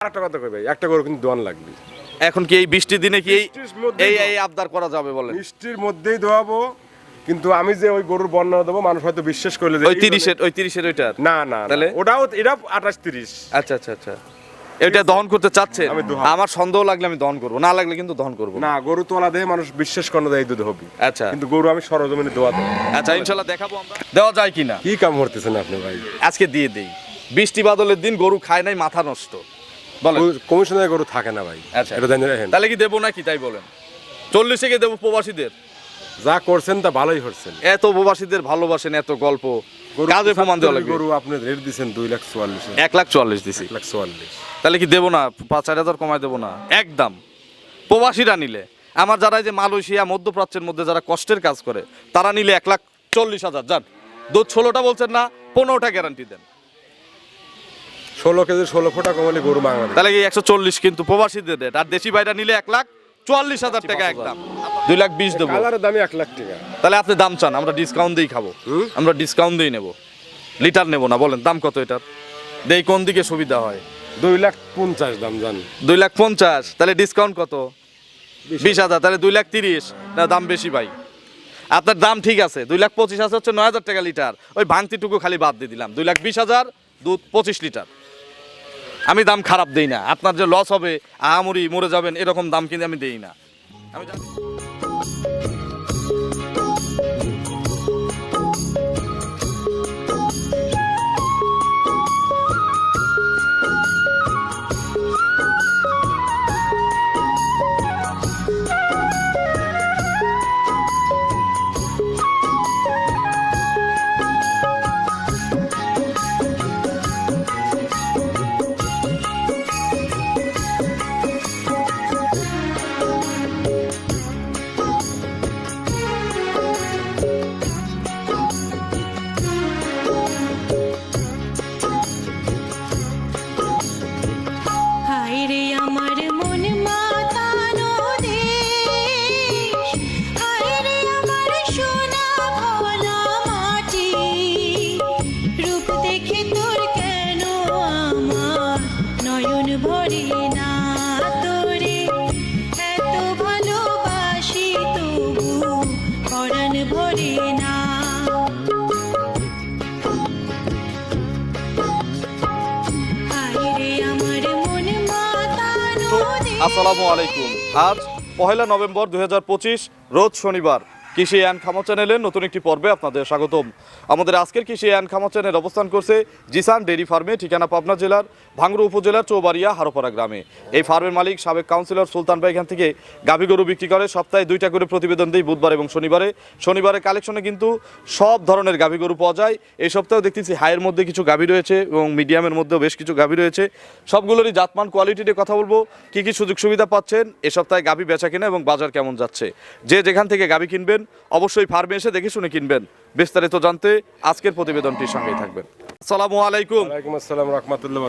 আরেকটা কথা কই ভাই একটা গরু কিন্তু দোয়ান লাগবে। এখন কি এই বৃষ্টির দিনে কি এই এই আবদার করা যাবে বলেন? মিষ্টির মধ্যেই দোয়াবো কিন্তু আমি যে ওই গরুর বর্ণনা দেবো মানুষ হয়তো বিশ্বাস করলে ওই তিরিশের ওই তিরিশের ওইটার না না তাহলে? ওটাও এটা আঠাশ তিরিশ। আচ্ছা আচ্ছা আচ্ছা। এটা দহন করতে দহন। আমার সন্দেহ লাগলে আমি দহন করব না লাগলে কিন্তু দহন করব না গরু তোলা দেয় মানুষ বিশ্বাস করে না যে এই দুধ হবে। আচ্ছা। কিন্তু গরু আমি সরজমিনে দোয়া দেবো। আচ্ছা ইনশাল্লাহ দেখাবো আমরা। দেওয়া যায় কিনা? কি কাম করতেছেন আপনি ভাই? আজকে দিয়ে দেই। বৃষ্টি বাদলের দিন গরু খায় নাই মাথা নষ্ট। কমিশনের গরু থাকে না ভাই। আচ্ছা। এটা জানি রাখেন। তাহলে কি দেবো নাকি? তাই বলেন। চল্লিশে কে দেবো প্রবাসীদের? যা করছেন তা ভালোই করছেন এত প্রবাসীদের ভালোবাসেন এত গল্প। গরু কাজে প্রমাণ দেওয়া লাগবে। গরু আপনি রেট দিচ্ছেন দুই লাখ চুয়াল্লিশ এক লাখ চুয়াল্লিশ দিছি। এক লাখ চুয়াল্লিশ। তাহলে কি দেবো না? পাঁচ চার হাজার কমায় দেবো না? একদম। প্রবাসীরা নিলে। আমার যারা যে মালয়েশিয়া মধ্যপ্রাচ্যের মধ্যে যারা কষ্টের কাজ করে তারা নিলে এক লাখ চল্লিশ হাজার। যান। দুধ ষোলোটা বলছেন না পনেরোটা গ্যারান্টি দেন। ষোলো কেজি ষোলো ফোটা কমালে গরু বাংলাদেশ। তাহলে কি একশো চল্লিশ কিন্তু প্রবাসীদের রেট। আর দেশি বাইরা নিলে এক লাখ চুয়াল্লিশ হাজার টাকা একদম দুই লাখ বিশ দেবো। কালারের দামই এক লাখ টাকা। তাহলে আপনি দাম চান আমরা ডিসকাউন্ট দিয়েই খাব। আমরা ডিসকাউন্ট দিয়েই নেব। লিটার নেব না বলেন দাম কত এটার? দেই কোন দিকে সুবিধা হয়? দুই লাখ পঞ্চাশ দাম জান। দুই লাখ পঞ্চাশ তাহলে ডিসকাউন্ট কত? বিশ হাজার তাহলে দুই লাখ তিরিশ। না দাম বেশি ভাই। আপনার দাম ঠিক আছে দুই লাখ পঁচিশ হাজার হচ্ছে নয় হাজার টাকা লিটার। ওই ভাঙতিটুকু খালি বাদ দিয়ে দিলাম। দুই লাখ বিশ হাজার দুধ পঁচিশ লিটার। আমি দাম খারাপ দিই না। আপনার যে লস হবে, আহামরি মরে যাবেন, এরকম দাম কিন্তু আমি দিই না। আমি আসসালামু আলাইকুম। আজ পহেলা নভেম্বর দু হাজার পঁচিশ রোজ শনিবার। কৃষি অ্যান্ড খামা চ্যানেলের নতুন একটি পর্বে আপনাদের স্বাগতম। আমাদের আজকের কৃষি অ্যান্ড খামা চ্যানেল অবস্থান করছে জিসান ডেইরি ফার্মে, ঠিকানা পাবনা জেলার ভাঙ্গুড়া উপজেলার চৌবাড়িয়া, হারোপাড়া গ্রামে। এই ফার্মের মালিক সাবেক কাউন্সিলর সুলতান ভাই এখান থেকে গাভী গরু বিক্রি করে, সপ্তাহে দুইটা করে প্রতিবেদন দিই বুধবার এবং শনিবারে। শনিবারে কালেকশনে কিন্তু সব ধরনের গাভী গরু পাওয়া যায়। এই সপ্তাহে দেখতেছি হাইয়ের মধ্যে কিছু গাভী রয়েছে এবং মিডিয়ামের মধ্যেও বেশ কিছু গাভী রয়েছে। সবগুলোরই জাতমান, কোয়ালিটি নিয়ে কথা বলব। কি কি সুযোগ সুবিধা পাচ্ছেন? এ সপ্তাহে গাভী বেচা কেনা এবং বাজার কেমন যাচ্ছে? যে যেখান থেকে গাভী কিনবেন অবশ্যই ফার্মে এসে দেখে শুনে কিনবেন। বিস্তারিত জানতে আজকের প্রতিবেদনটির সঙ্গেই থাকবেন। আসসালামু আলাইকুম। ওয়ালাইকুম আসসালাম রহমতুল্লাহ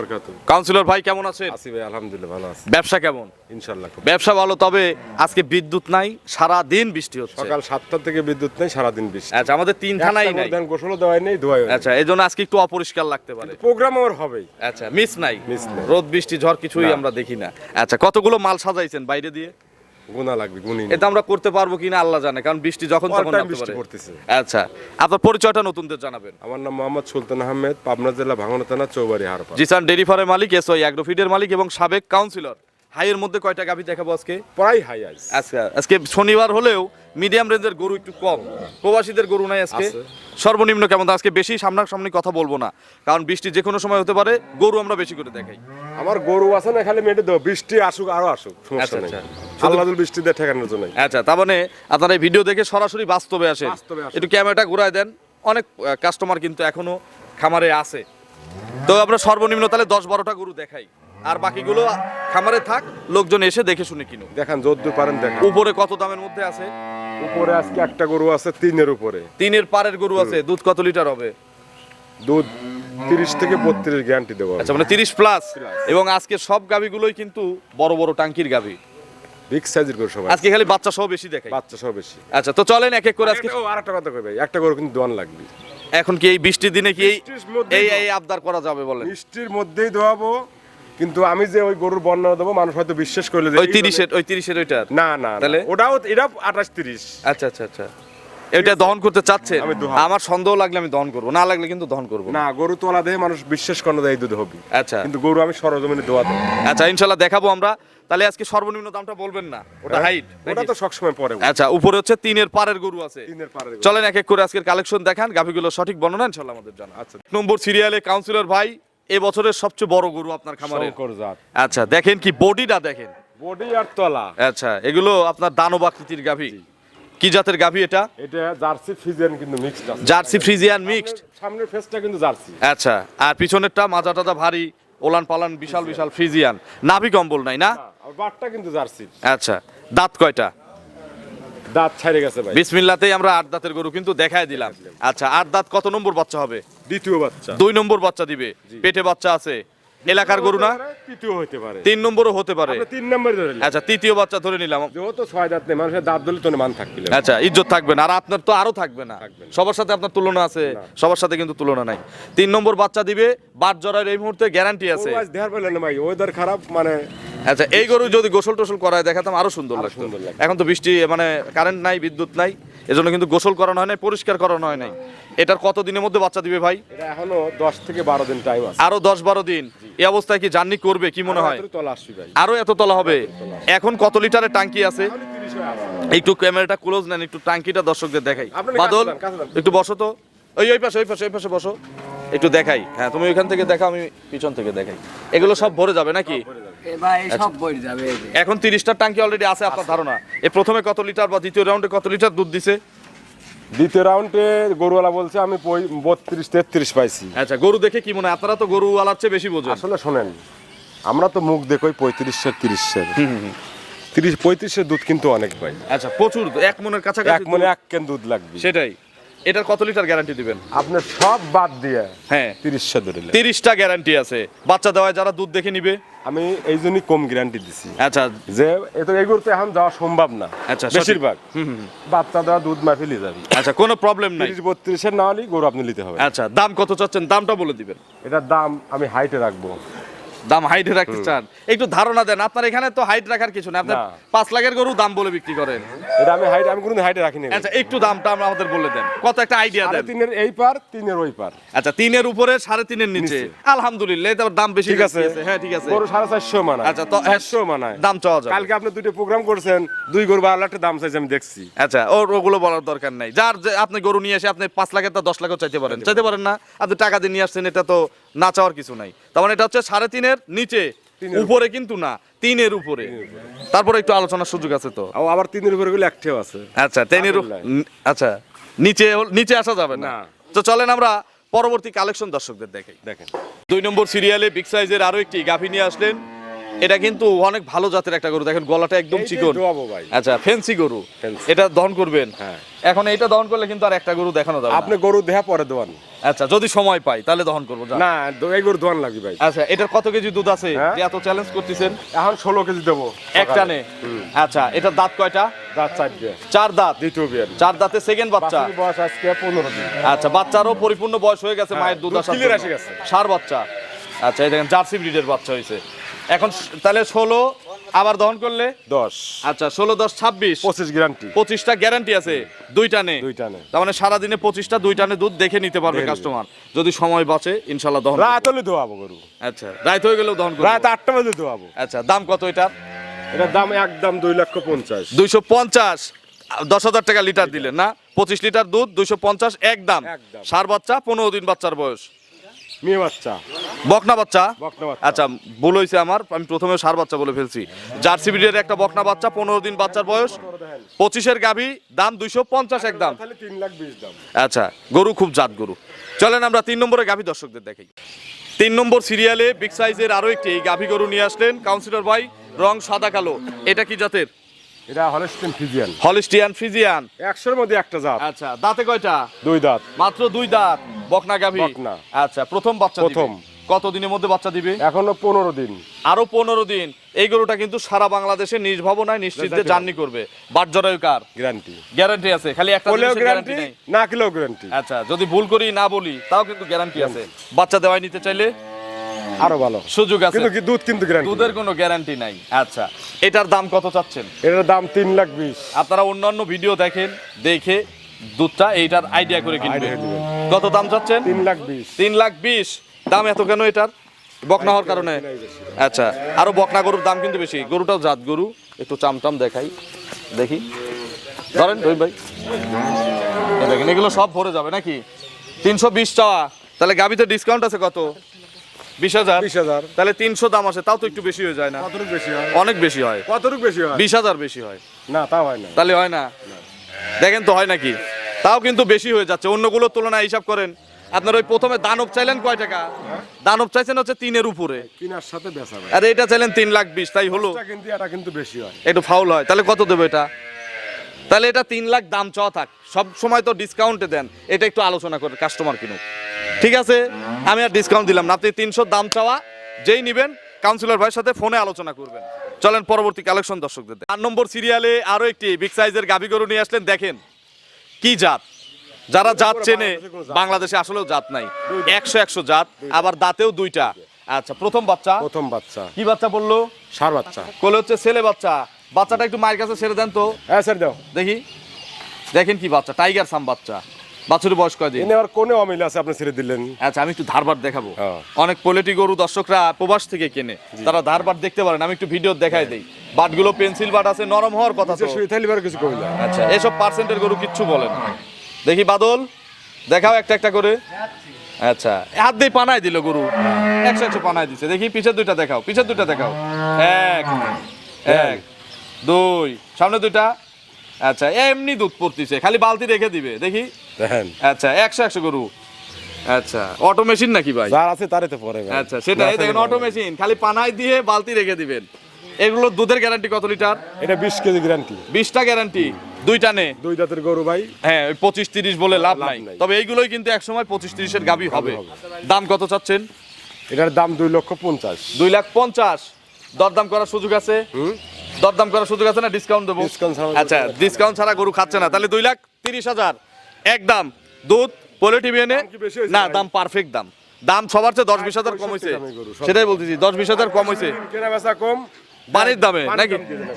কাউন্সিলর ভাই কেমন আছেন? আসি ভাই আলহামদুলিল্লাহ ভালো আছি। ব্যবসা কেমন? ইনশাল্লাহ খুব। ব্যবসা ভালো তবে আজকে বিদ্যুৎ নাই সারা দিন বৃষ্টি হচ্ছে। সকাল সাতটা থেকে বিদ্যুৎ নেই সারাদিন বৃষ্টি। আচ্ছা আমাদের তিন থানাই নাই। গোসলও দেওয়াই নেই আচ্ছা এই জন্য আজকে একটু অপরিষ্কার লাগতে পারে। প্রোগ্রাম আমার হবেই। আচ্ছা মিস নাই। Miss নাই। রোদ বৃষ্টি ঝড় কিছুই আমরা দেখি না। আচ্ছা কতগুলো মাল সাজাইছেন বাইরে দিয়ে? গুণা লাগবে গুনি এটা আমরা করতে পারব কিনা আল্লাহ জানে কারণ বৃষ্টি যখন তখন নামতে বৃষ্টি পারে। পড়তেছে। আচ্ছা আপনার পরিচয়টা নতুনদের জানাবেন। আমার নাম মোহাম্মদ সুলতান আহমেদ পাবনা জেলা ভাঙনা থানা চৌবাড়ি হারপা জিসান ডেরি ফার্মের মালিক এসওই অ্যাগ্রোফিডের মালিক এবং সাবেক কাউন্সিলর। হাইয়ের মধ্যে কয়টা গাভী দেখাবো আজকে? প্রায় হাই আজকে আজকে শনিবার হলেও মিডিয়াম রেঞ্জের গরু একটু কম। প্রবাসীদের গরু নাই আজকে। সর্বনিম্ন কেমন? আজকে বেশি সামনাসামনি কথা বলব না। কারণ বৃষ্টি যে কোনো সময় হতে পারে গরু আমরা বেশি করে দেখাই। আমার গরু আছে না খালি মেটে দেবো। বৃষ্টি আসুক আরও আসুক সমস্যা আচ্ছা, নেই। আচ্ছা। বৃষ্টি দিয়ে ঠেকানোর জন্য। আচ্ছা তার মানে আপনারা এই ভিডিও দেখে সরাসরি বাস্তবে আসেন। একটু ক্যামেরাটা ঘুরায় দেন। অনেক কাস্টমার কিন্তু এখনও খামারে আছে। তো আমরা সর্বনিম্ন তাহলে দশ বারোটা গরু দেখাই। আর বাকিগুলো খামারে থাক লোকজন এসে দেখে শুনে কিনুক। দেখান যদ্দূর পারেন দেখান। উপরে কত দামের মধ্যে আছে? উপরে আজকে একটা গরু আছে তিনের উপরে। তিনের পারের গরু আছে দুধ কত লিটার হবে? দুধ তিরিশ থেকে বত্রিশ গ্যারান্টি দেবো আচ্ছা মানে তিরিশ প্লাস এবং আজকে সব গাভিগুলোই কিন্তু বড় বড় টাঙ্কির গাভি। বিগ সাইজের গরু সবাই। আজকে খালি বাচ্চা সহ বেশি দেখাই। বাচ্চা সব বেশি। আচ্ছা তো চলেন এক এক করে আজকে আরেকটা কথা কই ভাই একটা গরু কিন্তু দোয়ান লাগবে। এখন কি এই বৃষ্টির দিনে কি এই এই আবদার করা যাবে বলে? বৃষ্টির মধ্যেই দোয়াবো কিন্তু আমি যে ওই গরুর বর্ণনা দেবো মানুষ হয়তো বিশ্বাস করলে ওই তিরিশের ওই তিরিশের ওইটা না না তাহলে? তাহলে? ওটাও এটা আঠাশ তিরিশ। আচ্ছা আচ্ছা আচ্ছা। এটা দহন করতে চাচ্ছে আমি আমার সন্দেহ লাগলে আমি দহন করব না লাগলে কিন্তু দহন করব না। গরু তোলা দেহে মানুষ বিশ্বাস করে না যে এই দুধ হবে। আচ্ছা। কিন্তু গরু আমি সরজমিনে দোয়া দেবো। আচ্ছা ইনশাল্লাহ দেখাবো আমরা। তাহলে আজকে সর্বনিম্ন দামটা বলবেন না ওটা হাইট ওটা তো সবসময় পরে আচ্ছা উপরে হচ্ছে তিনের পারের গরু আছে। তিনের পারে গরু। চলেন এক এক করে আজকের কালেকশন দেখান গাভিগুলো সঠিক বর্ণনা ইনশাল্লাহ আমাদের জানা। আচ্ছা। নম্বর সিরিয়ালে কাউন্সিলর ভাই এ বছরের সবচেয়ে বড় গরু আপনার খামারে আচ্ছা দেখেন কি বডিটা দেখেন। বডি আর তলা। আচ্ছা এগুলো আপনার দানব আকৃতির গাভি। কি জাতের গাভি এটা? এটা জার্সি ফিজিয়ান কিন্তু মিক্সড আছে। জার্সি ফ্রিজিয়ান মিক্সড সামনের ফেসটা কিন্তু জার্সি। আচ্ছা আর পিছনেরটা মাজা টাজা ভারী ওলান পালান বিশাল বিশাল ফ্রিজিয়ান। নাভি কম্বল নাই না? আর বাটটা কিন্তু জার্সি। আচ্ছা দাঁত কয়টা? দাঁত ছাড়ে গেছে ভাই। বিসমিল্লাতেই আমরা আট দাঁতের গরু কিন্তু দেখায় দিলাম। আচ্ছা আট দাঁত কত নম্বর বাচ্চা হবে? দ্বিতীয় বাচ্চা। দুই নম্বর বাচ্চা দিবে। পেটে বাচ্চা আছে? এলাকার গরু না? তৃতীয় হতে পারে। তিন নম্বরও হতে পারে। তিন নম্বর ধরে আচ্ছা তৃতীয় বাচ্চা ধরে নিলাম। যেহেতু ছয় দাঁত নেই মানুষের দাঁত ধরলে তো মান থাকবে আচ্ছা ইজ্জত থাকবে না। আর আপনার তো আরও থাকবে না। সবার সাথে আপনার তুলনা আছে সবার সাথে কিন্তু তুলনা নাই। তিন নম্বর বাচ্চা দিবে বাট জরার এই মুহূর্তে গ্যারান্টি আছে। দেহার পেলেন ভাই ওয়েদার খারাপ মানে আচ্ছা এই গরু যদি গোসল টোসল করায় দেখাতাম আরও সুন্দর লাগতো। এখন তো বৃষ্টি মানে কারেন্ট নাই বিদ্যুৎ নাই। এজন্য কিন্তু গোসল করানো হয় নাই পরিষ্কার করানো হয় নাই। এটার কত দিনের মধ্যে বাচ্চা দিবে ভাই? এটা এখনও দশ থেকে বারো দিন টাইম আছে। আরও দশ বারো দিন। এই অবস্থায় কি জার্নি করবে কি মনে হয়? আরও এত তলা হবে? এখন কত লিটারের টাঙ্কি আছে? তাহলে 30 আছে। একটু ক্যামেরাটা ক্লোজ নেন একটু টাঙ্কিটা দর্শকদের দেখাই। বাদল। একটু বসো তো। ওই ওই পাশে ওই পাশে ওই পাশে বসো। একটু দেখাই। হ্যাঁ তুমি ওইখান থেকে দেখাও আমি পিছন থেকে দেখাই। এগুলো সব ভরে যাবে নাকি? এ ভাই সব বই যাবে এই যে। এখন তিরিশটা টাঙ্কি অলরেডি আছে আপনার ধারণা। এ প্রথমে কত লিটার বা দ্বিতীয় রাউন্ডে কত লিটার দুধ দিছে? দ্বিতীয় রাউন্ডে গরুওয়ালা বলছে আমি বত্রিশ তেত্রিশ পাইছি। আচ্ছা গরু দেখে কি মনে হয়? আপনারা তো গরু আলার চেয়ে বেশি বোঝেন। আসলে শোনেন আমরা তো মুখ দেখোই পঁয়ত্রিশের তিরিশের তিরিশ পঁয়ত্রিশের দুধ কিন্তু অনেক ভাই। আচ্ছা প্রচুর এক মনের কাছাকাছি এক মনে এক কেন দুধ লাগবে? সেটাই। এটার কত লিটার গ্যারান্টি দিবেন? আপনার সব বাদ দিয়ে হ্যাঁ। তিরিশশো ধরিলে তিরিশটা গ্যারান্টি আছে। বাচ্চা দেওয়ায় যারা দুধ দেখে নিবে? আমি এই জন্যই কম গ্যারান্টি দিছি। আচ্ছা। যে এ তো এগুলো তো এখন যাওয়া সম্ভব না। আচ্ছা। বেশিরভাগ। বাচ্চা দেওয়া দুধ মাফিলি যাবে। আচ্ছা কোনো প্রবলেম নাই। তিরিশ বত্রিশের না হলেই গরু আপনি নিতে হবে। আচ্ছা দাম কত চাচ্ছেন? দামটা বলে দিবেন। এটার দাম আমি হাইটে রাখব। দাম হাইটে রাখতে চান। একটু ধারণা দেন আপনার এখানে তো হাইট রাখার কিছু না আপনার না। পাঁচ লাখের গরু দাম বলে বিক্রি করেন। এটা আমি হাইট আমি কোনো হাইটে রাখিনি আচ্ছা একটু দামটা আমরা আমাদের বলে দেন। কত একটা আইডিয়া দেন? তিনের এই পার তিনের ওই পার। আচ্ছা তিনের উপরে সাড়ে তিনের নিচে। আলহামদুলিল্লাহ এটার দাম বেশি ঠিক আছে। হ্যাঁ ঠিক আছে। গরু সাড়ে চারশো মানায়। আচ্ছা, তো- চারশো মানায়। দাম চাওয়া কালকে আপনি দুটো প্রোগ্রাম করছেন দুই গরু বারো দাম চাইছে আমি দেখছি। আচ্ছা ওর ওগুলো বলার দরকার নাই। যার আপনি গরু নিয়ে এসে আপনি পাঁচ লাখের তা দশ লাখও চাইতে পারেন। চাইতে পারেন না। আপনি টাকা দিয়ে নিয়ে আসছেন এটা তো না চাওয়ার কিছু নাই। তার মানে এটা হচ্ছে সাড়ে তিনের নিচে উপরে। কিন্তু না তিনের উপরে। তারপরে একটু আলোচনার সুযোগ আছে তো। আবার তিনের উপরে গুলো একটিও আছে। আচ্ছা তিনের। আচ্ছা নিচে নিচে আসা যাবে না। না। তো চলেন আমরা পরবর্তী কালেকশন দর্শকদের দেখাই। দেখেন। দুই নম্বর সিরিয়ালে বিগ সাইজের আরও একটি গাভী নিয়ে আসলেন। এটা কিন্তু অনেক ভালো জাতের একটা গরু। দেখেন গলাটা একদম চিকন। আচ্ছা ফেন্সি গরু। এটা দহন করবেন। হ্যাঁ। এখন এইটা দহন করলে কিন্তু আর একটা গরু দেখানো যাবে আপনি গরু দেহা পরে দেওয়ান আচ্ছা যদি সময় পাই তাহলে দহন করব। না এই গরু দোয়ান লাগবে ভাই। আচ্ছা এটার কত কেজি দুধ আছে? হ্যাঁ? যে এত চ্যালেঞ্জ করতেছেন। এখন ষোলো কেজি দেবো। এক টানে। আচ্ছা এটার দাঁত কয়টা? দাঁত চারটে। চার দাঁত। দ্বিতীয় বিয়ার। চার দাঁতে সেকেন্ড বাচ্চা। বয়স আজকে পনেরো দিন। আচ্ছা বাচ্চারও পরিপূর্ণ বয়স হয়ে গেছে মায়ের দুধ গেছে। ষাঁড় বাচ্চা। আচ্ছা এই দেখেন জার্সি ব্রিডের বাচ্চা হয়েছে। এখন তাহলে ষোলো আবার দহন করলে? দশ। আচ্ছা ষোলো দশ ছাব্বিশ। পঁচিশ গ্যারান্টি পঁচিশটা গ্যারান্টি আছে দুই টানে। দুই টানে। তার মানে সারাদিনে পঁচিশটা দুই টানে দুধ দেখে নিতে পারবে কাস্টমার যদি সময় বাঁচে ইনশাল্লাহ দহন রাত হলে দোয়াবো গরু। আচ্ছা রাত হয়ে গেলেও দহন রাত আটটা বাজে দোয়াবো আচ্ছা দাম কত এটার? এটার দাম একদম দুই লক্ষ পঞ্চাশ। দুইশো পঞ্চাশ। দশ হাজার টাকা লিটার। দিলেন না? পঁচিশ লিটার দুধ দুইশো পঞ্চাশ একদম। একদম। সার বাচ্চা পনেরো দিন বাচ্চার বয়স। মেয়ে বাচ্চা। বকনা বাচ্চা? আচ্ছা ভুল হয়েছে আমার আমি প্রথমে সার বাচ্চা বলে ফেলছি। জার্সি ব্রিডের একটা বকনা বাচ্চা পনেরো দিন বাচ্চার বয়স। পঁচিশের গাভী দাম দুইশো পঞ্চাশ লাখ দাম। আচ্ছা গরু খুব জাত গরু। চলেন আমরা তিন নম্বরে গাভী দর্শকদের দেখাই। তিন নম্বর সিরিয়ালে বিগ সাইজের আরও একটি এই গাভী গরু নিয়ে আসলেন কাউন্সিলর ভাই রং সাদা কালো। এটা কি জাতের? এটা হলিস্টিয়ান ফ্রিজিয়ান মধ্যে একটা জাত। আচ্ছা দাঁতে কয়টা? দুই দাঁত। মাত্র দুই দাঁত। বকনা গাভী? বকনা। আচ্ছা প্রথম বাচ্চা প্রথম। কত দিনের মধ্যে বাচ্চা দিবে? এখনও পনেরো দিন। আরও পনেরো দিন। এই গরুটা কিন্তু সারা বাংলাদেশে নিজ ভবনায় নিশ্চিতে জার্নি করবে। বাট জরায়ু কার? গ্যারান্টি গ্যারান্টি আছে। খালি একটা জিনিসের গ্যারান্টি না কিলেও গ্যারান্টি আচ্ছা যদি ভুল করি না বলি তাও কিন্তু গ্যারান্টি আছে। বাচ্চা দেওয়াই নিতে চাইলে আরও ভালো। সুযোগ আছে। কিন্তু দুধ কিন্তু গ্যারান্টি দুধের কোনো গ্যারান্টি নাই। আচ্ছা এটার দাম কত চাচ্ছেন? এটার দাম তিন লাখ বিশ। আপনারা অন্যান্য ভিডিও দেখেন দেখে দুধটা এইটার আইডিয়া করে কিনবেন। কত দাম চাচ্ছেন? তিন লাখ বিশ। তিন লাখ বিশ। দাম এত কেন এটার? বকনা হওয়ার কারণে? আচ্ছা আরও বকনা গরুর দাম কিন্তু বেশি। গরুটাও জাত গরু একটু চামটাম দেখাই দেখি। ধরেন রহিম ভাই। দেখেন এগুলো সব ভরে যাবে নাকি? তিনশো বিশ চাওয়া। তাহলে গাবিতে ডিসকাউন্ট আছে কত? বিশ হাজার। বিশ হাজার। তাহলে তিনশো দাম আছে তাও তো একটু বেশি হয়ে যায় না। কতটুক বেশি হয়? অনেক বেশি হয়। কতটুক বেশি হয়? বিশ হাজার বেশি হয়। না তা হয় না। তাহলে হয় না? দেখেন তো হয় নাকি? তাও কিন্তু বেশি হয়ে যাচ্ছে। অন্যগুলোর তুলনায় হিসাব করেন। আপনার ওই প্রথমে দানব চাইলেন কয় টাকা? দানব চাইছেন হচ্ছে তিনের উপরে। কিনার সাথে বেচা ভাই। আর এটা চাইলেন তিন লাখ বিশ তাই হলো? এটা কিন্তু এটা কিন্তু বেশি হয়। একটু ফাউল হয়। তাহলে কত দেবো এটা? তাহলে এটা তিন লাখ দাম চাওয়া থাক। সব সময় তো ডিসকাউন্টে দেন। এটা একটু আলোচনা করে কাস্টমার কিনুক। ঠিক আছে? আমি আর ডিসকাউন্ট দিলাম না। আপনি তিনশো দাম চাওয়া যেই নিবেন কাউন্সিলর ভাইয়ের সাথে ফোনে আলোচনা করবেন। চলেন পরবর্তী কালেকশন দর্শকদের চার নম্বর সিরিয়ালে আরও একটি বিগ সাইজের গাভি গরু নিয়ে আসলেন। দেখেন কি জাত? যারা জাত চেনে বাংলাদেশে আসলেও জাত নাই। একশো একশো জাত আবার দাঁতেও দুইটা। আচ্ছা প্রথম বাচ্চা? প্রথম বাচ্চা। কি বাচ্চা বলল? সার বাচ্চা। কোলে হচ্ছে ছেলে বাচ্চা। বাচ্চাটা একটু মায়ের কাছে ছেড়ে দেন তো। হ্যাঁ স্যার দাও। দেখি। দেখেন কি বাচ্চা টাইগার সাম বাচ্চা। বাছুরের বয়স কয়দিন এনে আর কোনে অমিল আছে আপনি ছেড়ে দিলেন। আচ্ছা আমি একটু ধারবার দেখাবো। হ্যাঁ। অনেক পোলেটি গরু দর্শকরা প্রবাস থেকে কেনে। তারা ধারবার দেখতে পারেন আমি একটু ভিডিও দেখাই দেই। বাটগুলো পেন্সিল বাট আছে নরম হওয়ার কথা তো। কিছু কইলা আচ্ছা এসব পার্সেন্টের গরু কিচ্ছু বলেন না। দেখি বাদল। দেখাও একটা একটা করে। আচ্ছা হাত দিয়ে পানায় দিল গরু। একশো একশো পানায় দিছে। দেখি পিছের দুইটা দেখাও পিছের দুইটা দেখাও। এক এক দুই সামনে দুইটা। আচ্ছা এমনি দুধ পড়তিছে খালি বালতি রেখে দিবে। দেখি। আচ্ছা একশো একশো গরু। আচ্ছা অটো মেশিন নাকি ভাই? যার আছে তারে তো পরে আচ্ছা সেটাই দেখেন অটো মেশিন খালি পানায় দিয়ে বালতি রেখে দিবেন। এগুলো দুধের গ্যারান্টি কত লিটার? এটা বিশ কেজি গ্যারান্টি বিশটা গ্যারান্টি দুইটা নে দুই দাঁতের গরু ভাই। হ্যাঁ ওই পঁচিশ তিরিশ বলে লাভ নাই। তবে এইগুলোই কিন্তু একসময় পঁচিশ তিরিশের গাবি হবে। দাম কত চাচ্ছেন? এটার দাম দুই লক্ষ পঞ্চাশ। দুই লাখ পঞ্চাশ। দরদাম করার সুযোগ আছে? দরদাম করার সুযোগ আছে না? ডিসকাউন্ট দেবো? আচ্ছা ডিসকাউন্ট ছাড়া গরু খাচ্ছে না। তাহলে দুই লাখ তিরিশ হাজার। এক দাম। দুধ পোলে টিভি এনে কি বেশি হয়েছে না দাম পারফেক্ট দাম। দাম সবার চেয়ে দশ বিশ হাজার কম হয়েছে। সেটাই বলতেছি দশ বিশ হাজার কম হয়েছে। কেনা বেচা কম। পানির দামে নাকি।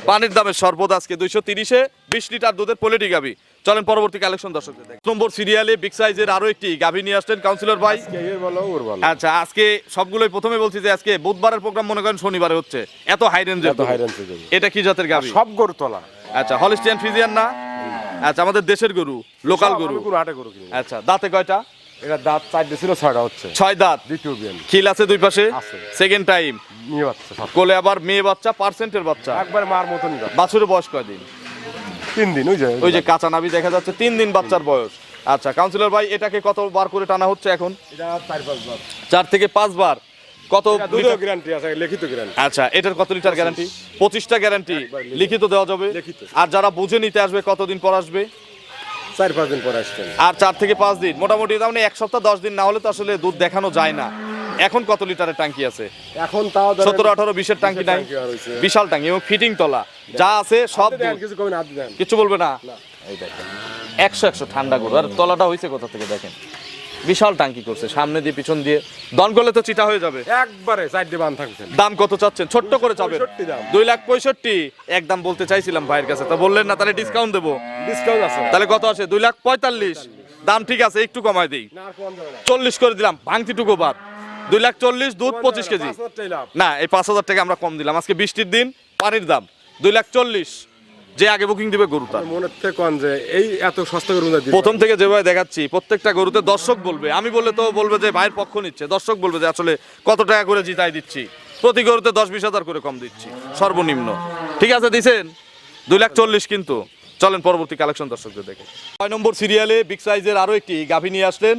পানির দামে সর্বদ আজকে দুইশো তিরিশে বিশ লিটার দুধের পোলেটি গাবি। চলেন পরবর্তী কালেকশন। এক নম্বর সিরিয়ালে বিগ সাইজের আরও একটি গাবি নিয়ে আসলেন কাউন্সিলর ভাই। আচ্ছা আজকে সবগুলোই প্রথমে বলছি যে আজকে বুধবারের প্রোগ্রাম মনে করেন শনিবারে হচ্ছে। এত হাই রেঞ্জের। এটা কি জাতের গাবি? সব গরু তোলা। আচ্ছা হলিস্টিয়ান ফ্রিজিয়ান না? আচ্ছা আমাদের দেশের গরু লোকাল গরু। আচ্ছা দাঁতে কয়টা? এটা দাঁত চারটে ছিল ছয়টা হচ্ছে। ছয় দাঁত। দ্বিতীয় খিল আছে দুই পাশে? সেকেন্ড টাইম নিয়ে বাচ্চা কোলে আবার মেয়ে বাচ্চা পার্সেন্টের বাচ্চা। একবার মার বাচ্চা। বাছুরের বয়স কয়দিন তিন দিন ওই যে ওই যে কাঁচা নাবি দেখা যাচ্ছে তিন দিন বাচ্চার বয়স। আচ্ছা কাউন্সিলর ভাই এটাকে কতবার করে টানা হচ্ছে এখন? চার পাঁচ বার। থেকে কত গ্যারান্টি আছে লিখিত গ্যারান্টি আচ্ছা এটার কত লিটার গ্যারান্টি পঁচিশটা গ্যারান্টি লিখিত দেওয়া যাবে। আর যারা বুঝে নিতে আসবে কতদিন পর আসবে? চার পাঁচ দিন পরে আসছেন। আর চার থেকে পাঁচ দিন। মোটামুটি তার মানে এক সপ্তাহ দশ দিন না হলে তো আসলে দুধ দেখানো যায় না। এখন কত লিটারের ট্যাঙ্কি আছে? এখন তাও সতেরো আঠারো বিশের ট্যাঙ্কি নাই। বিশাল ট্যাঙ্কি এবং ফিটিং তলা। যা আছে সব কিছু কিছু বলবে না? একশো একশো ঠান্ডা গরু। আর তলাটা হয়েছে কোথা থেকে দেখেন? বিশাল টাঙ্কি করছে সামনে দিয়ে পিছন দিয়ে। দন করলে তো চিটা হয়ে যাবে। একবারে চারটে বান থাকছেন। দাম কত চাচ্ছেন? ছোট্ট করে চাবেন। দুই লাখ পঁয়ষট্টি। একদম বলতে চাইছিলাম ভাইয়ের কাছে। তা বললেন না তাহলে ডিসকাউন্ট দেবো। ডিসকাউন্ট আছে। তাহলে কত আছে? দুই লাখ পঁয়তাল্লিশ। দাম ঠিক আছে একটু কমায় দিই। চল্লিশ করে দিলাম ভাঙতিটুকু বাদ। দুই লাখ চল্লিশ দুধ পঁচিশ কেজি। না এই পাঁচ হাজার টাকা আমরা কম দিলাম। আজকে বৃষ্টির দিন পানির দাম। দুই লাখ চল্লিশ। যে আগে বুকিং দিবে গরুটা মনের থেকে কন যে এই এত সস্তা গরু প্রথম থেকে যেভাবে দেখাচ্ছি প্রত্যেকটা গরুতে দর্শক বলবে। আমি বললে তো বলবে যে ভাইয়ের পক্ষ নিচ্ছে। দর্শক বলবে যে আসলে কত টাকা করে জিতাই দিচ্ছি। প্রতি গরুতে দশ বিশ হাজার করে কম দিচ্ছি। সর্বনিম্ন। ঠিক আছে দিছেন? দুই লাখ চল্লিশ কিন্তু। চলেন পরবর্তী কালেকশন দর্শকদের দেখে। ছয় নম্বর সিরিয়ালে বিগ সাইজের আরও একটি গাভী নিয়ে আসলেন।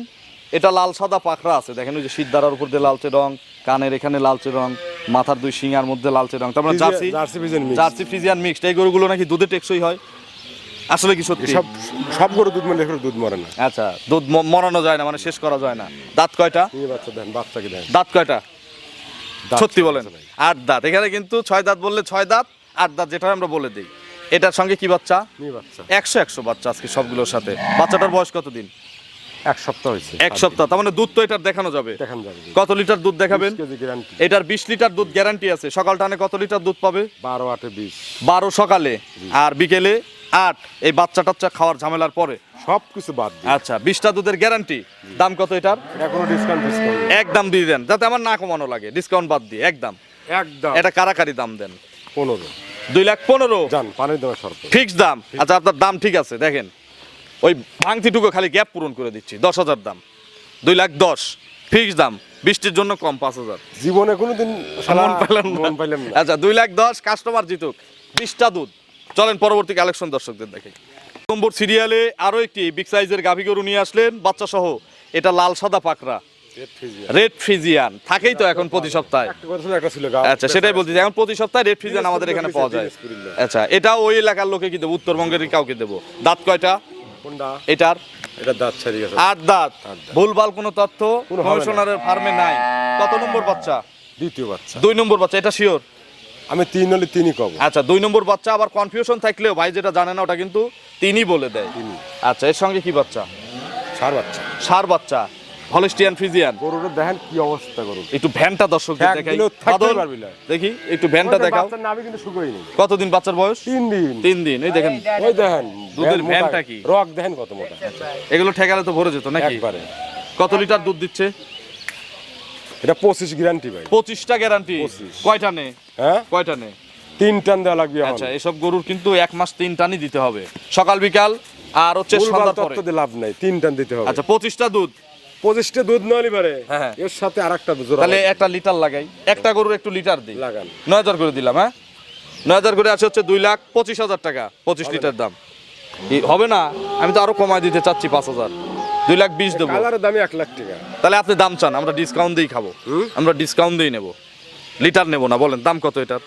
এটা লাল সাদা পাখরা আছে দেখেন ওই যে সিদ্ধারার উপর দিয়ে লালচে রং কানের এখানে লালচে রং মাথার দুই শিঙার মধ্যে লালচে রং তার মানে জার্সি জার্সি ফ্রিজিয়ান মিক্সড এই গরুগুলো নাকি দুধে টেকসই হয়? আসলে কি সত্যি? সব সব গরু দুধ মানে দুধ মরে না। আচ্ছা দুধ মরানো যায় না মানে শেষ করা যায় না। দাঁত কয়টা? বাচ্চা দেন বাচ্চাকে দেন। দাঁত কয়টা? সত্যি বলেন। আট দাঁত এখানে কিন্তু ছয় দাঁত বললে ছয় দাঁত আট দাঁত যেটা আমরা বলে দিই। এটার সঙ্গে কি বাচ্চা? বাচ্চা। একশো একশো বাচ্চা আজকে সবগুলোর সাথে। বাচ্চাটার বয়স কত দিন এক সপ্তাহ হয়েছে। এক সপ্তাহ তার মানে দুধ তো এটার দেখানো যাবে। দেখান যাবে। কত লিটার দুধ দেখাবেন? এটার বিশ লিটার দুধ গ্যারান্টি আছে। সকাল টানে কত লিটার দুধ পাবে? বারো আটে বিশ। বারো সকালে। আর বিকেলে আট। এই বাচ্চা টাচ্চা খাওয়ার ঝামেলার পরে। সব কিছু বাদ আচ্ছা বিশটা দুধের গ্যারান্টি দাম কত এটার? এটা কোনো ডিসকাউন্ট একদম দিয়ে দেন যাতে আমার না কমানো লাগে। ডিসকাউন্ট বাদ দিয়ে একদম একদম। এটা কারাকারি দাম দেন। পনেরো। দুই লাখ পনেরো। যান পানির শর্ত ফিক্স দাম। আচ্ছা আপনার দাম ঠিক আছে দেখেন। ওই ভাঙতিটুকু খালি গ্যাপ পূরণ করে দিচ্ছি দশ হাজার দাম। দুই লাখ দশ ফিক্স দাম বৃষ্টির জন্য কম পাঁচ হাজার। জীবনে কোনোদিন মন না। মন না। আচ্ছা দুই লাখ দশ কাস্টমার জিতুক বিশটা দুধ। চলেন পরবর্তী কালেকশন দর্শকদের দেখে। নম্বর সিরিয়ালে আরও একটি বিগ সাইজের গাভী গরু নিয়ে আসলেন বাচ্চা সহ এটা লাল সাদা পাকড়া। রেড ফ্রিজিয়ান থাকেই তো এখন প্রতি সপ্তাহে। একটা কথা ছিল, একটা ছিল গা আচ্ছা সেটাই বলছি এখন প্রতি সপ্তাহে রেড ফ্রিজিয়ান আমাদের এখানে পাওয়া যায়। আচ্ছা এটা ওই এলাকার লোকে কি দেবো উত্তরবঙ্গের কাউকে দেবো। দাঁত কয়টা? কোনটা? এটার? এটা দাঁত ছাড়ি গেছে। আট দাঁত। ভুলভাল কোনো তথ্য কমিশনারের ফার্মে নাই। কত নম্বর বাচ্চা? দ্বিতীয় বাচ্চা। দুই নম্বর বাচ্চা এটা শিওর আমি তিন হলে তিনই কব আচ্ছা দুই নম্বর বাচ্চা আবার কনফিউশন থাকলেও ভাই যেটা জানে না ওটা কিন্তু তিনি বলে দেয়। আচ্ছা এর সঙ্গে কি বাচ্চা? সার বাচ্চা। সার বাচ্চা। Holstein friesian. গরুটা দেখেন কি অবস্থা গরু একটু ভ্যানটা দর্শক দেখাই। দেখি একটু ভ্যানটা দেখাও। নাভি কিন্তু শুকোই নেই। কতদিন বাচ্চার বয়স? তিন দিন। তিন দিন এই দেখেন। ওই দেখেন দুধের ভ্যানটা কি? রক দেখেন কত মোটা। এগুলো ঠেকালে তো ভরে যেত নাকি? একবারে। কত লিটার দুধ দিচ্ছে? এটা পঁচিশ গ্যারান্টি ভাই। পঁচিশটা গ্যারান্টি কয়টা নে? হ্যাঁ? কয়টা নে? তিন টান দেওয়া লাগবে আচ্ছা এসব গরুর কিন্তু এক মাস তিন টানই দিতে হবে। সকাল বিকাল আর হচ্ছে ভুলভাল সন্ধ্যার পরে। লাভ নাই তিন টান দিতে হবে। আচ্ছা পঁচিশটা দুধ। পঁচিশটা দুধ নলি পারে হ্যাঁ, হ্যাঁ। এর সাথে আর একটা তাহলে একটা লিটার লাগাই। একটা গরুর একটু লিটার দিই। লাগান। নয় হাজার করে দিলাম হ্যাঁ? নয় হাজার করে আছে হচ্ছে দুই লাখ পঁচিশ হাজার টাকা পঁচিশ লিটার দাম। হবে না? আমি তো আরও কমায় দিতে চাচ্ছি পাঁচ হাজার। দুই লাখ বিশ দেবো। কালারের দামই এক লাখ টাকা। তাহলে আপনি দাম চান আমরা ডিসকাউন্ট দিয়েই খাব। আমরা ডিসকাউন্ট দিয়ে নেব। লিটার নেব না বলেন দাম কত এটার?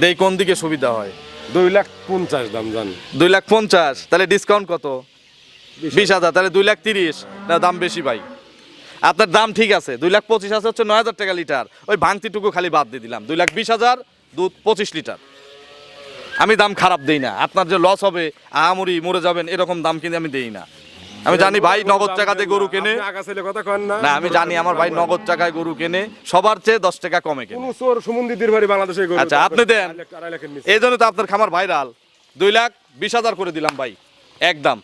দেই কোন দিকে সুবিধা হয়? দুই লাখ পঞ্চাশ দাম জান। দুই লাখ পঞ্চাশ তাহলে ডিসকাউন্ট কত? বিশ হাজার তাহলে দুই লাখ তিরিশ। না দাম বেশি ভাই। আপনার দাম ঠিক আছে দুই লাখ পঁচিশ আছে হচ্ছে নয় হাজার টাকা লিটার। ওই ভাঙতিটুকু খালি বাদ দিয়ে দিলাম দুই লাখ বিশ হাজার দুধ পঁচিশ লিটার। আমি দাম খারাপ দেই না আপনার যে লস হবে আহামরি মরে যাবেন এরকম দাম কিন্তু আমি দেই না। আমি জানি ভাই নগদ টাকাতে গরু কেনে। না। আমি জানি আমার ভাই নগদ টাকায় গরু কেনে সবার চেয়ে দশ টাকা কমে কেনে। বাড়ি বাংলাদেশে আচ্ছা, আপনি দেন। এই জন্য তো আপনার খামার ভাইরাল। দুই লাখ বিশ হাজার করে দিলাম ভাই একদম।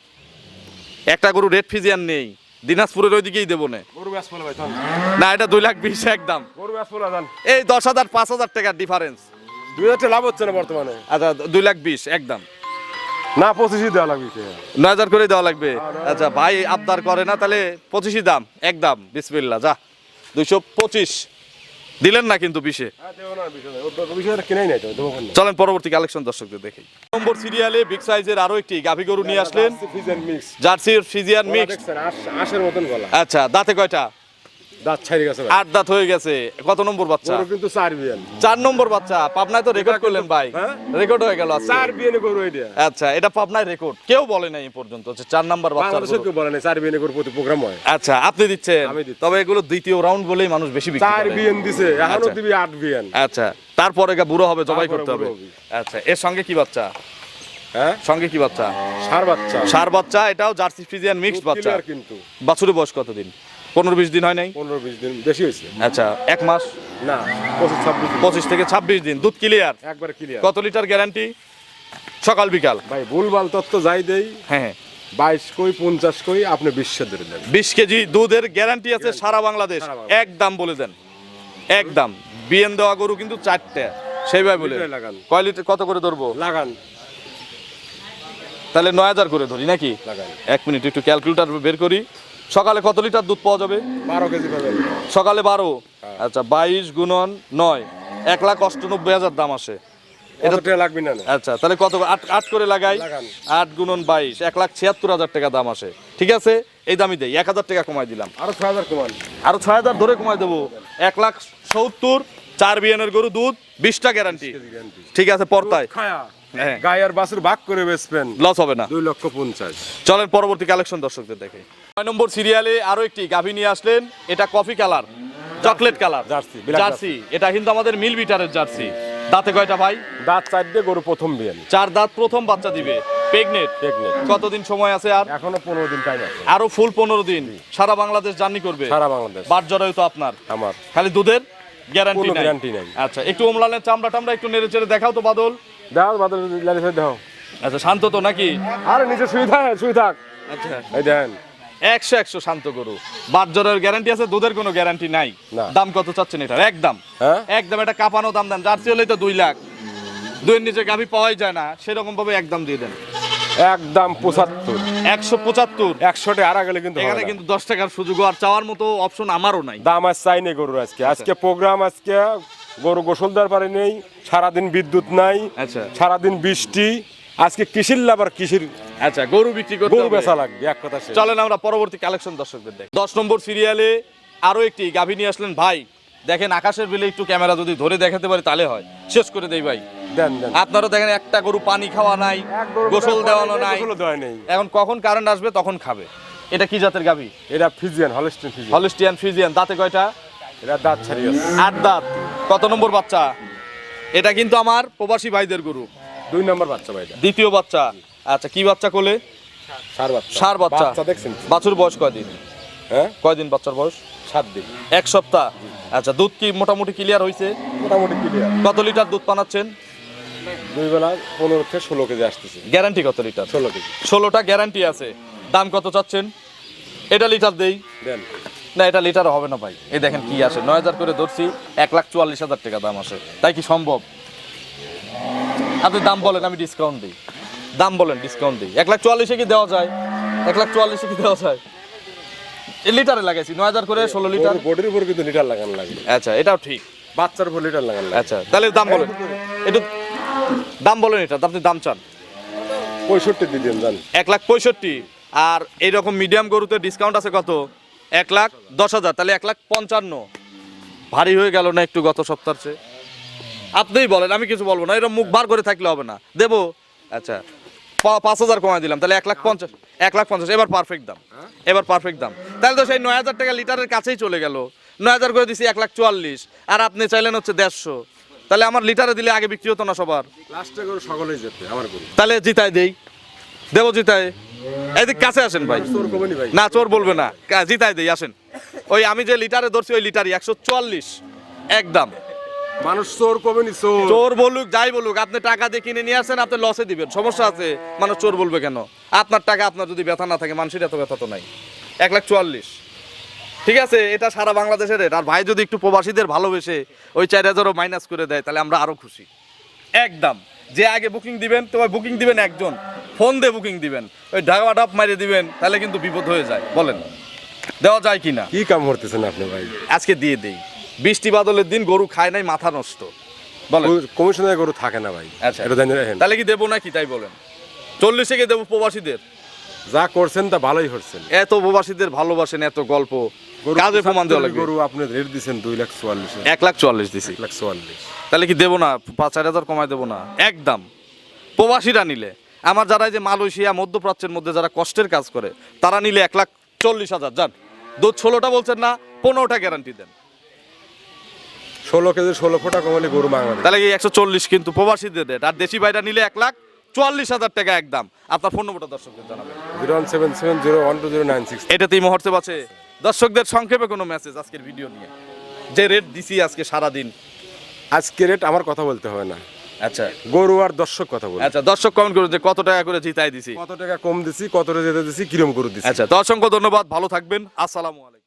একটা গরু রেড ফিজিয়ান নেই। দিনাজপুরের ওইদিকেই দেবো না। না এটা দুই লাখ বিশ একদম এই দশ হাজার পাঁচ হাজার টাকার ডিফারেন্স দুই হাজার লাভ হচ্ছে না বর্তমানে। আচ্ছা দুই লাখ বিশ একদম না পঁচিশই দেওয়া লাগবে নয় হাজার করে দেওয়া লাগবে। আচ্ছা ভাই আবদার করে না তাহলে পঁচিশই দাম একদম বিসমিল্লা যা। দুইশো পঁচিশ। দিলেন না কিন্তু বিশে কেন? চলেন পরবর্তী কালেকশন দর্শকদের দেখে নম্বর সিরিয়ালে বিগ সাইজের আরও একটি গাভী গরু নিয়ে আসলেন। ফিজেন জার্সির ফিজিয়ান মিক্স। আশের মতন আচ্ছা দাঁতে কয়টা? দাঁত ছাড়ি গেছে আট দাঁত হয়ে গেছে। কত নম্বর বাচ্চা? কিন্তু চার বিয়ান চার নম্বর বাচ্চা। পাবনায় তো রেকর্ড করলেন ভাই। হ্যাঁ? রেকর্ড হয়ে গেল চার বিয়ানে গরু এটা আচ্ছা এটা পাবনায় রেকর্ড কেউ বলে নাই এই পর্যন্ত হচ্ছে চার নাম্বার বাচ্চা কেউ বলে না চার বিয়ানে গরু প্রতি প্রোগ্রাম হয়। আচ্ছা আপনি দিচ্ছেন। তবে এগুলো দ্বিতীয় রাউন্ড বলেই মানুষ বেশি বিক্রি চার। বিয়ান দিছে এখনও আচ্ছা। দিবি আট বিয়ান আচ্ছা তারপরে বুড়ো হবে জবাই করতে হবে। আচ্ছা এর সঙ্গে কি বাচ্চা? হ্যাঁ? সঙ্গে কি বাচ্চা? সার বাচ্চা। সার বাচ্চা এটাও জার্সি ফিজিয়ান মিক্সড বাচ্চা। কিন্তু। বাছুরের বয়স কতদিন? পনেরো বিশ দিন হয় নাই? পনেরো বিশ দিন বেশি হয়েছে। আচ্ছা এক মাস? না পঁচিশ ছাব্বিশ পঁচিশ থেকে ছাব্বিশ দিন দুধ ক্লিয়ার একবারে ক্লিয়ার কত লিটার গ্যারান্টি সকাল বিকাল? ভাই ভুলভাল তত্ত্ব যাই দেই হ্যাঁ হ্যাঁ। বাইশ কই পঞ্চাশ কই আপনি বিশ্বের ধরে দেন বিশ কেজি দুধের গ্যারান্টি আছে সারা বাংলাদেশ। এক দাম বলে দেন। এক দাম। বিএন দেওয়া গরু কিন্তু চারটে। সেইভাবে বলে। লাগান। কয় লিটার কত করে ধরবো? লাগান। তাহলে নয় হাজার করে ধরি নাকি? এক মিনিট একটু ক্যালকুলেটার বের করি। সকালে কত লিটার দুধ পাওয়া যাবে? বারো কেজি পাবেন সকালে বারো? আচ্ছা বাইশ গুণন নয় এক লাখ অষ্টানব্বই হাজার দাম আসে। এটা লাগবে না না। আচ্ছা তাহলে কত আট আট করে লাগাই? আট গুণন বাইশ এক লাখ ছিয়াত্তর হাজার টাকা দাম আসে। ঠিক আছে? এই দামই দেই এক হাজার টাকা কমাই দিলাম। আরও ছয় হাজার কমান। আরও ছয় হাজার ধরে কমাই দেবো। এক লাখ সত্তর চার বিয়ানের গরু দুধ বিশটা গ্যারান্টি ঠিক আছে পর্তায় হ্যাঁ। গাই আর বাছুর ভাগ করে বেচবেন। লস হবে না। দুই লক্ষ পঞ্চাশ। চলেন পরবর্তী কালেকশন দর্শকদের দেখে। ছয় নম্বর সিরিয়ালে আরও একটি গাভী নিয়ে আসলেন। এটা coffee colour chocolate colour jersey, jersey. এটা কিন্তু আমাদের মিল বিটারের জার্সি। দাঁতে কয়টা ভাই? দাঁত চার দিয়ে গরু প্রথম বিয়ান চার দাঁত প্রথম বাচ্চা দিবে। প্রেগনেট কতদিন সময় আছে আর? এখনও পনেরো দিন টাইম আছে। আরও ফুল পনেরো দিন। সারা বাংলাদেশ জার্নি করবে। সারা বাংলাদেশ। বাট জরায়ু তো আপনার। আমার। খালি দুধের গ্যারান্টি নাই। নাই। আচ্ছা একটু ওমলালের চামড়া টামড়া একটু নেড়ে চেড়ে দেখাও তো বাদল। দাও বাদল লালি দাও। আচ্ছা শান্ত তো নাকি? আরে নিচে শুয়ে থাক শুয়ে থাক। আচ্ছা। এই দেন। একশো একশো শান্ত গরু। বাট জরায়ুর গ্যারান্টি আছে দুধের কোনো গ্যারান্টি নাই। দাম কত চাচ্ছেন এটার? একদম। একদম এটা কাঁপানো দাম দেন। জার্সি হলেই তো দুই লাখ। দুইয়ের নিচে গাভি পাওয়াই যায় না। সেরকম ভাবে একদম দিয়ে দেন। একদম পঁচাত্তর। একশো পঁচাত্তর। একশোটে আড়া গেলে কিন্তু এখানে কিন্তু দশ টাকার সুযোগ আর চাওয়ার মতো অপশন আমারও নাই। দাম আর চাই নেই গরুর আজকে। আজকে প্রোগ্রাম আজকে গরু গোসল দেওয়ার পারে নেই সারাদিন বিদ্যুৎ নাই আচ্ছা। সারাদিন বৃষ্টি আজকে কৃষির লাভ আর কৃষির আচ্ছা গরু বিক্রি করতে গরু। বেচা লাগবে এক কথা। চলেন আমরা পরবর্তী কালেকশন দর্শকদের দেখ। দশ নম্বর সিরিয়ালে আরও একটি গাভী নিয়ে আসলেন ভাই। দেখেন আকাশের বিলে একটু ক্যামেরা যদি ধরে দেখাতে পারি তাহলে হয়। শেষ করে দেই ভাই। আপনারা দেখেন একটা গরু পানি খাওয়া নাই গোসল দেওয়ানো নাই এখন কখন কারেন্ট আসবে তখন খাবে। এটা কি জাতের গাভী? এটা friesian holstein friesian. Holstein friesian দাঁতে কয়টা? এটা দাঁত ছাড়িয়ে। আট দাঁত। কত নম্বর বাচ্চা? এটা কিন্তু আমার প্রবাসী ভাইদের গরু। দুই নম্বর বাচ্চা ভাইটা। দ্বিতীয় বাচ্চা। আচ্ছা কি বাচ্চা কোলে? সার বাচ্চা। সার বাচ্চা। বাচ্চা দেখছেন বাছুর বয়স কয়দিন? হ্যাঁ? কয়দিন বাচ্চার বয়স? সাত দিন। এক সপ্তাহ। আচ্ছা দুধ কি মোটামুটি ক্লিয়ার হয়েছে মোটামুটি ক্লিয়ার কত লিটার দুধ পানাচ্ছেন? দুই বেলা পনেরো থেকে ষোলো কেজি আসতেছে। গ্যারান্টি কত লিটার? ষোলো কেজি। ষোলোটা গ্যারান্টি আছে। দাম কত চাচ্ছেন? এটা লিটার দেই। দেন। না এটা লিটার হবে না ভাই। এই দেখেন কি আসে নয় হাজার করে ধরছি এক লাখ চুয়াল্লিশ হাজার টাকা দাম আসে তাই কি সম্ভব? আপনি দাম বলেন আমি ডিসকাউন্ট দিই। দাম বলেন ডিসকাউন্ট দিই। এক লাখ চুয়াল্লিশে কি দেওয়া যায়? এক লাখ চুয়াল্লিশে কি দেওয়া যায়? লিটারে লাগাইছি নয় হাজার করে ষোলো লিটার। বডির উপর কিন্তু লিটার লাগানো লাগে আচ্ছা এটাও ঠিক। বাচ্চার উপর লিটার লাগানো আচ্ছা তাহলে দাম বলেন। একটু দাম বলেন এটা আপনি দাম চান। পঁয়ষট্টি দিয়ে দিন। এক লাখ পঁয়ষট্টি। আর এইরকম মিডিয়াম গরুতে ডিসকাউন্ট আছে কত? এক লাখ দশ হাজার তাহলে এক লাখ পঞ্চান্ন। ভারী হয়ে গেল না একটু গত সপ্তাহের চেয়ে? আপনিই বলেন আমি কিছু বলব না এরকম মুখ বার করে থাকলে হবে না। দেবো আচ্ছা পাঁচ হাজার কমাই দিলাম তাহলে এক লাখ পঞ্চাশ এক লাখ পঞ্চাশ এবার পারফেক্ট দাম এবার পারফেক্ট দাম। তাহলে তো সেই নয় হাজার টাকা লিটারের কাছেই চলে গেল। নয় হাজার করে দিছি এক লাখ চুয়াল্লিশ আর আপনি চাইলেন হচ্ছে দেড়শো। তাহলে আমার লিটারে দিলে আগে বিক্রি হতো না সবার। লাস্টে সকলেই যেতে আমার তাহলে জিতাই দেই। দেবো জিতাই এদিক কাছে আসেন ভাই। না চোর বলবে না। জিতাই দেই আসেন। ওই আমি যে লিটারে ধরছি ওই লিটারই একশো চুয়াল্লিশ। একদম। মানুষ চোর কমেনি চোর? চোর বলুক যাই বলুক আপনি টাকা দিয়ে কিনে নিয়ে আসেন আপনি লসে দিবেন। সমস্যা আছে মানুষ চোর বলবে কেন? আপনার টাকা আপনার যদি ব্যথা না থাকে মানুষের এত ব্যথা তো নাই। এক লাখ চুয়াল্লিশ। ঠিক আছে এটা সারা বাংলাদেশের রেট আর ভাই যদি একটু প্রবাসীদের ভালোবেসে ওই চার হাজারও মাইনাস করে দেয় তাহলে আমরা আরও খুশি। একদম। যে আগে বুকিং দিবেন তোমার বুকিং দিবেন একজন। ফোন দিয়ে বুকিং দিবেন। ওই ঢাকা ডাপ মারিয়ে দিবেন তাহলে কিন্তু বিপদ হয়ে যায়। বলেন দেওয়া যায় কি না কি কাম করতেছেন আপনি ভাই? আজকে দিয়ে দেই। বৃষ্টি বাদলের দিন গরু খায় নাই মাথা নষ্ট। বলেন। কমিশনের গরু থাকে না ভাই। আচ্ছা। এটা জানি রাখেন। তাহলে কি দেবো নাকি? তাই বলেন। চল্লিশে কে দেবো প্রবাসীদের যা করছেন তা ভালোই করছেন। এত প্রবাসীদের ভালোবাসেন এত গল্প। কাজে প্রমাণ দেওয়া লাগবে। গরু আপনি রেট দিচ্ছেন দুই লাখ চুয়াল্লিশ। এক লাখ চুয়াল্লিশ দিছি। এক লাখ চুয়াল্লিশ। তাহলে কি দেবো না? পাঁচ চার হাজার কমায় দেবো না? একদম। প্রবাসীরা নিলে। আমার যারা যে মালয়েশিয়া মধ্যপ্রাচ্যের মধ্যে যারা কষ্টের কাজ করে তারা নিলে এক লাখ চল্লিশ হাজার। যান। দুধ ষোলোটা বলছেন না পনেরোটা গ্যারান্টি দেন। ষোলো কেজি ষোলো ফোটা কমালে গরু মাংস তাহলে কি একশো চল্লিশ কিন্তু প্রবাসীদের রেট। আর দেশি ভাইরা নিলে এক লাখ চুয়াল্লিশ হাজার টাকা একদম। আপনার ফোন নম্বরটা দর্শকদের জানাবেন। Zero one seven seven zero one two zero nine six. এটাতেই মুহূর্তে আছে। দর্শকদের সংক্ষেপে কোনো মেসেজ আজকের ভিডিও নিয়ে? যে রেট দিছি আজকে সারা দিন আজকে রেট আমার কথা বলতে হবে না। আচ্ছা। গরু আর দর্শক কথা বলব আচ্ছা দর্শক কমেন্ট করুন যে কত টাকা করে জিতাই দিছি। কত টাকা কম দিছি কত যেতে দিছি কিরম গরু দিছি। আচ্ছা তো অসংখ্য ধন্যবাদ ভালো থাকবেন আসসালামু আলাইকুম।